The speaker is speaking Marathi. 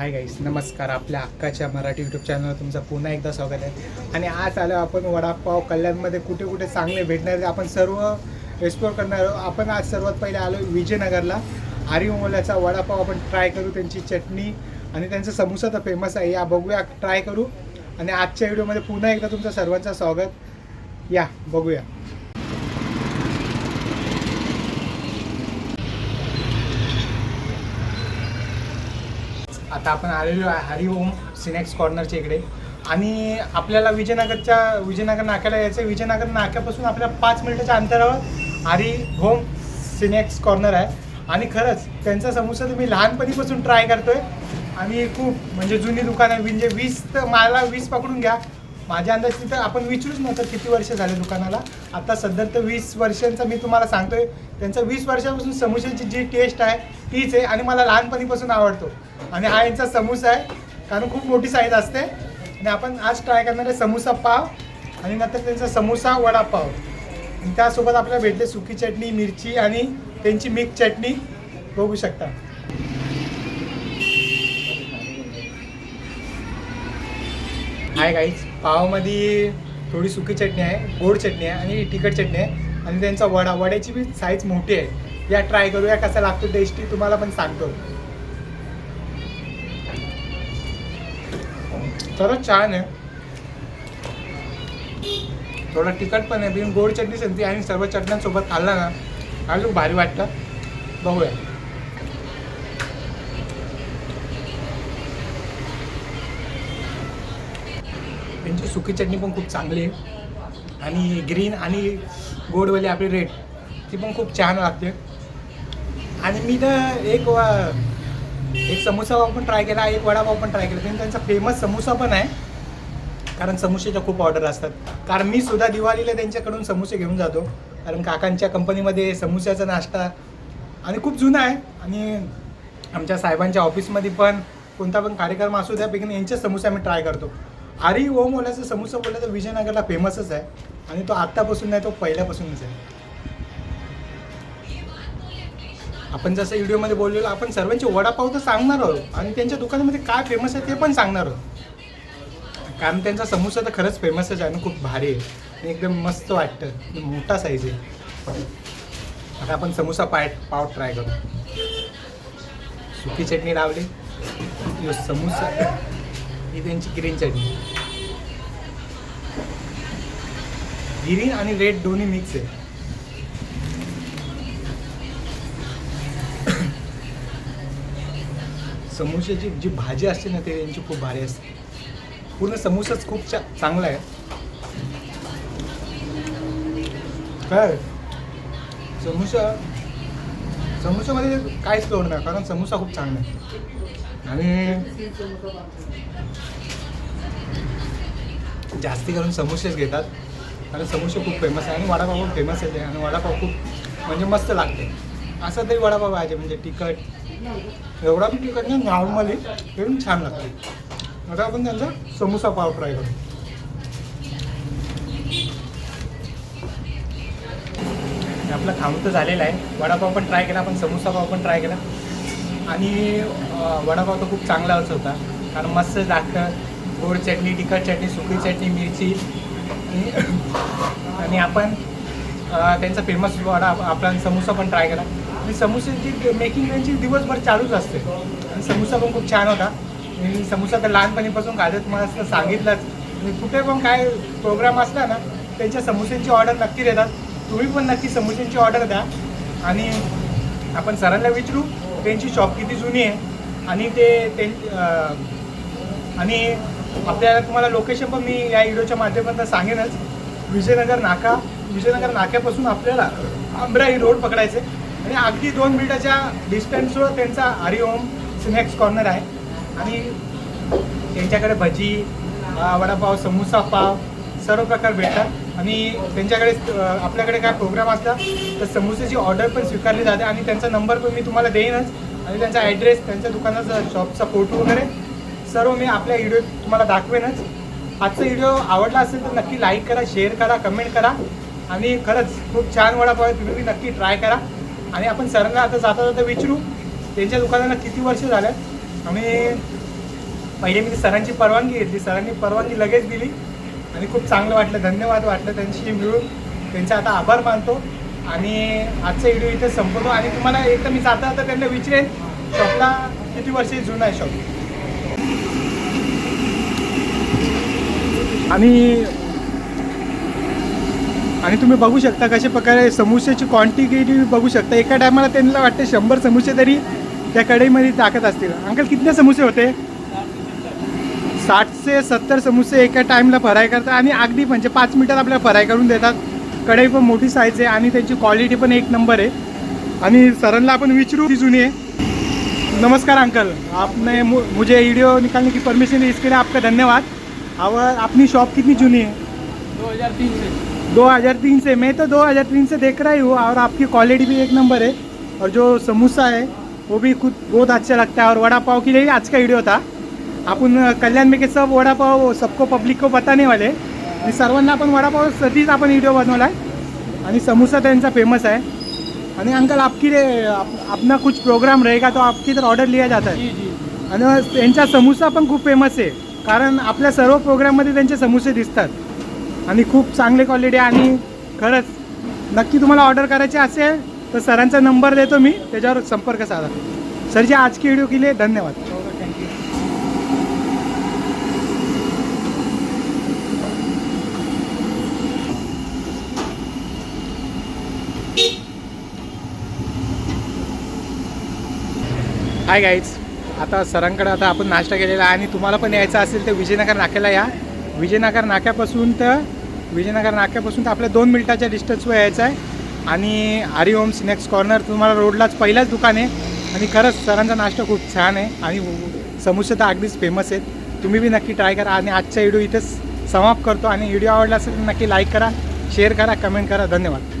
हाय गाईस नमस्कार आपल्या अक्काच्या मराठी यूट्यूब चॅनलवर तुमचं पुन्हा एकदा स्वागत आहे. आणि आज आलो आपण वडापाव कल्याणमध्ये कुठे कुठे चांगले भेटणार आपण सर्व एक्सप्लोर करणार आहोत. आपण आज सर्वात पहिले आलो विजयनगरला. आरिमोल्याचा वडापाव आपण ट्राय करू त्यांची चटणी आणि त्यांचा समोसा तर फेमस आहे. या बघूया ट्राय करू. आणि आजच्या व्हिडिओमध्ये पुन्हा एकदा तुमचं सर्वांचं स्वागत. या बघूया. आता आपण आलेलो आहे हरिओम सिनेक्स कॉर्नरच्या इकडे. आणि आपल्याला विजयनगरच्या विजयनगर नाक्याला यायचं आहे. विजयनगर नाक्यापासून आपल्या पाच मिनिटाच्या अंतरावर हरी होम सिनेक्स कॉर्नर आहे. आणि खरंच त्यांचा समोसा तर मी लहानपणीपासून ट्राय करतोय. आणि खूप म्हणजे जुनी दुकान आहे. म्हणजे वीस तर मला वीस पकडून घ्या. माझ्या अंदाज तिथं आपण विचारूच नव्हतं किती वर्ष झाले दुकानाला. आता सध्या तर वीस वर्षांचा मी तुम्हाला सांगतोय. त्यांचा वीस वर्षापासून समोशाची जी टेस्ट आहे तीच आहे. आणि मला लहानपणीपासून आवडतो. आणि हा यांचा समोसा आहे. कारण खूप मोठी साईज असते. आणि आपण आज ट्राय करणार आहे समोसा पाव आणि नंतर त्यांचा समोसा वडापाव. आणि त्यासोबत आपल्याला भेटते सुकी चटणी मिरची आणि त्यांची मिक्स चटणी. बघू शकता. आहे गाईज पावमध्ये थोडी सुकी चटणी आहे गोड चटणी आहे आणि तिखट चटणी आहे. आणि त्यांचा वडा वड्याची बी साईज मोठी आहे. या ट्राय करूया कसा लागतो टेस्टी तुम्हाला पण सांगतो. खरंच छान आहे. थोडं तिखट पण आहे. बिन गोड चटणी संगती आणि सर्व चटण्यांसोबत खाल्ला ना अजून भारी वाटतं बघूया. त्यांची सुकी चटणी पण खूप चांगली आहे. आणि ग्रीन आणि गोडवाली आपली रेड ती पण खूप छान लागते आणि मी तर एक वा एक समोसा पाव पण ट्राय केला एक वडापाव पण ट्राय केला. त्यांचा फेमस समोसा पण आहे. कारण समोसेच्या खूप ऑर्डर असतात. कारण मी सुद्धा दिवाळीला त्यांच्याकडून समोसे घेऊन जातो. कारण काकांच्या कंपनीमध्ये समोस्याचा नाश्ता आणि खूप जुना आहे. आणि आमच्या साहेबांच्या ऑफिसमध्ये पण कोणता पण कार्यक्रम असू त्यापैकी यांच्या समोसे आम्ही ट्राय करतो. आरी ओम ओल्याचा समोसा बोलला तर विजयनगरला फेमसच आहे. आणि तो आत्तापासून नाही तो पहिल्यापासूनच आहे. आपण जसं व्हिडिओमध्ये बोललेलो आपण सर्वांचे वडापाव तर सांगणार आहोत. आणि त्यांच्या दुकानामध्ये काय फेमस आहे ते पण सांगणार आहोत. कारण त्यांचा समोसा तर खरंच फेमसच आहे आणि खूप भारी आहे. आणि एकदम मस्त वाटतं. मोठा साईज आहे. आता आपण समोसा पाय पाव ट्राय करू. सुकी चटणी लावली. यो समोसा. ही त्यांची ग्रीन चटणी. ग्रीन आणि रेड दोन्ही मिक्स आहे. समोशाची जी भाजी असते ना ते त्यांची खूप भारी असते. पूर्ण समोसाच खूप चा चांगला आहे. काय? समोसा समोसामध्ये काहीच लोड नाही कारण समोसा खूप चांगला आहे. आणि जास्ती करून समोसेच घेतात. कारण समोसे खूप फेमस आहे आणि वडापाव खूप फेमस आहे आणि वडापाव खूप म्हणजे मस्त लागते. असं तरी वडापाव पाहिजे म्हणजे तिखट. एवढा पण तिखट नाही नॉर्मली. एकदम छान लागते. आता आपण त्यांचा समोसा पाव ट्राय करू. आपलं खाऊन तर झालेलं आहे. वडापाव पण ट्राय केला आपण समोसा पाव पण ट्राय केला. आणि वडापाव तर खूप चांगलाच होता. कारण मस्त लागतं. गोड चटणी तिखट चटणी सुकी चटणी मिरची. आणि- आपण त्यांचा फेमस वडा आपला समोसा पण ट्राय केला. आणि समोसाची मेकिंग त्यांची दिवसभर चालूच असते. आणि समोसा पण खूप छान होता. आणि समोसा तर लहानपणीपासून खाजत मला सांगितलंच. आणि कुठे पण काय प्रोग्राम असला ना त्यांच्या समोस्यांची ऑर्डर नक्की देतात. तुम्ही पण नक्की समोस्यांची ऑर्डर द्या. आणि आपण सरांना विचारू त्यांची शॉप किती जुनी आहे. आणि ते त्यां आणि आपल्याला तुम्हाला लोकेशन पण मी या व्हिडिओच्या माध्यमातून सांगेनच. विजयनगर नाका. विजयनगर नाक्यापासून आपल्याला आंब्राई रोड पकडायचे. आणि अगदी दोन मिनिटाच्या डिस्टन्सवर त्यांचा हरिओम स्नॅक्स कॉर्नर आहे. आणि त्यांच्याकडे भजी वडापाव समोसा पाव सर्व प्रकार भेटतात. आणि त्यांच्याकडे आपल्याकडे काय प्रोग्राम असला तर समोसेची ऑर्डर पण स्वीकारली जाते. आणि त्यांचा नंबर पण मी तुम्हाला देईनच. आणि त्यांचा ॲड्रेस त्यांच्या दुकानाचा शॉपचा फोटो वगैरे सर्व मी आपल्या व्हिडिओ तुम्हाला दाखवेनच. आजचा व्हिडिओ आवडला असेल तर नक्की लाईक करा शेअर करा कमेंट करा. आणि खरंच खूप छान वडापाव आहे. तुम्ही नक्की ट्राय करा. आणि आपण सरांना आता जाता जाता विचारू त्यांच्या दुकानाला किती वर्ष झाल्यात आणि पहिले मी सरांची परवानगी घेतली. सरांनी परवानगी लगेच दिली आणि खूप चांगलं वाटलं. धन्यवाद वाटलं त्यांची मिळून. त्यांचा आता आभार मानतो. आणि आजचा व्हिडिओ इथे संपवतो. आणि तुम्हाला एक तर मी जाता जाता त्यांना विचारेन शॉपला किती वर्ष जुना आहे शॉप? आणि आणि तुम्ही बघू शकता कशा प्रकारे समोसेची क्वांटिटी बघू शकता. एका टायमाला त्यांना वाटते शंभर समोसे तरी त्या कढईमध्ये टाकत असतील. अंकल कितने समोसे होते? साठशे सत्तर समोसे एका टाईमला फ्राय करतात आणि अगदी म्हणजे पाच मिनिटात आपल्याला फ्राय करून देतात. कढई पण मोठी साईज आहे आणि त्यांची क्वालिटी पण एक नंबर आहे. आणि सरांना आपण विचारू ती जुनी आहे. नमस्कार अंकल. आपने मु- मुझे वीडियो निकालने की परमिशन दी इसके लिए आपका धन्यवाद. और अपनी शॉप कितनी जुनी है दो हजार तीन से. 2003 से मैं तो 2003 से देख रहा ही हूँ और आपकी क्वालिटी भी एक नंबर है और जो समोसा है वो भी खुद बहुत अच्छा लगता है और वड़ा पाव के लिए आज का वीडियो था। आपण कल्याण में के सब वड़ा पाव सबको पब्लिक को बताने वाले आणि सर्वांना आपण वडापावसाठीच आपण व्हिडिओ बनवला आहे. आणि समोसा त्यांचा फेमस आहे. आणि अंकल आपकी लिए- आप, अपना कुछ प्रोग्राम रहेगा तो आपकी तर ऑर्डर लिया जाता है. आणि त्यांचा समोसा पण खूप फेमस आहे. कारण आपल्या सर्व प्रोग्राममध्ये त्यांचे समोसे दिसतात. आणि खूप चांगली क्वालिटी आणि खरंच नक्की तुम्हाला ऑर्डर करायची असेल तर सरांचा नंबर देतो मी त्याच्यावर संपर्क साधा. सरजी आज की व्हिडिओ केली धन्यवाद. थँक्यू हाय गाईज आता सरांकडे आता आपण नाश्ता केलेला आहे आणि तुम्हाला पण यायचं असेल तर विजयनगर नाक्याला या. विजयनगर नाक्यापासून तर विजयनगर नाक्यापासून तर आपल्या दोन मिनिटाच्या डिस्टन्सवर यायचं आहे. आणि हरिओम स्नॅक्स कॉर्नर तुम्हाला रोडलाच पहिलाच दुकान आहे. आणि खरंच सरांचा नाश्ता खूप छान आहे. आणि समोसे तर अगदीच फेमस आहेत. तुम्ही बी नक्की ट्राय करा. आणि आजचा व्हिडिओ इथेच समाप्त करतो. आणि व्हिडिओ आवडला असेल तर नक्की लाईक करा शेअर करा कमेंट करा. धन्यवाद.